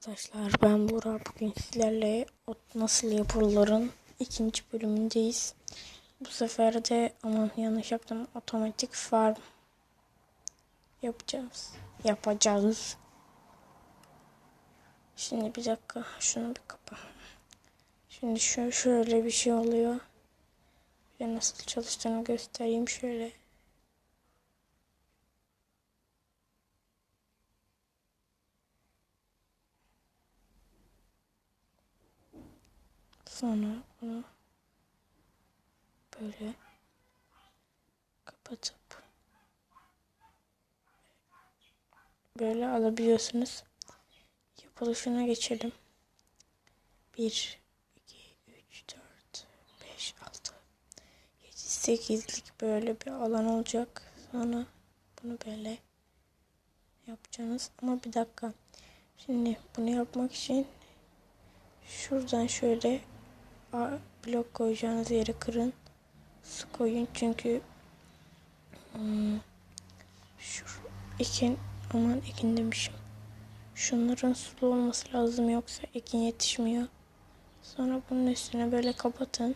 Arkadaşlar ben Burak bugün sizlerle ot nasıl yapılırın ikinci bölümündeyiz. Bu sefer de aman yanlış yaptım otomatik farm yapacağız. Yapacağız. Şimdi bir dakika şunu bir kapa. Şimdi şu şöyle bir şey oluyor. Bir nasıl çalıştığını göstereyim şöyle. Sonra bunu böyle kapatıp böyle alabiliyorsunuz. Yapılışına geçelim. 1 2 3 4 5 6 7 8'lik böyle bir alan olacak. Sonra bunu böyle yapacaksınız. Ama bir dakika. Şimdi bunu yapmak için şuradan şöyle blok koyacağınız yere kırın. Su koyun çünkü hmm, şu ekin aman ekin demişim. Şunların sulu olması lazım yoksa ekin yetişmiyor. Sonra bunun üstüne böyle kapatın.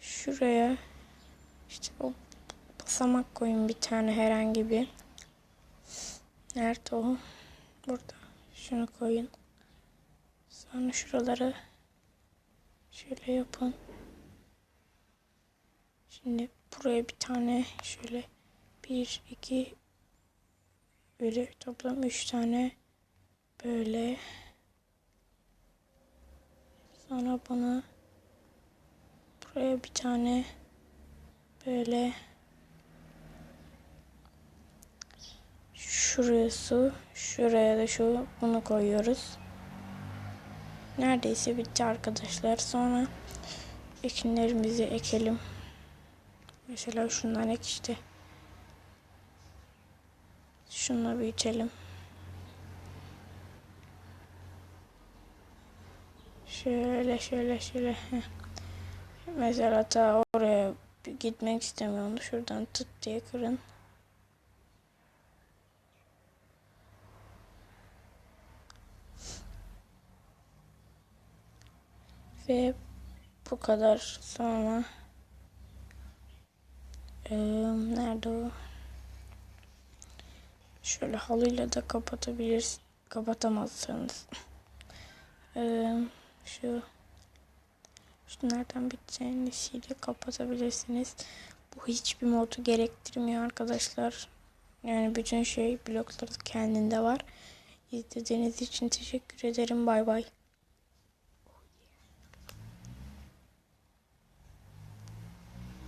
Şuraya işte o basamak koyun bir tane herhangi bir. Nerede o? Burada. Şunu koyun. Sonra şuraları Şöyle yapın. Şimdi buraya bir tane şöyle bir iki böyle toplam üç tane böyle sonra bana buraya bir tane böyle şuraya su şuraya da şu bunu koyuyoruz. Neredeyse bitti arkadaşlar. Sonra ekinlerimizi ekelim. Mesela şundan ek işte. Şunla büyütelim. Şöyle şöyle şöyle. Mesela ta oraya gitmek istemiyorum. Şuradan tut diye kırın. Ve bu kadar sonra ee, nerede o? Şöyle halıyla da kapatabiliriz. Kapatamazsanız. Ee, şu şu nereden biteceğini şeyle kapatabilirsiniz. Bu hiçbir modu gerektirmiyor arkadaşlar. Yani bütün şey blokları kendinde var. İzlediğiniz için teşekkür ederim. Bay bay.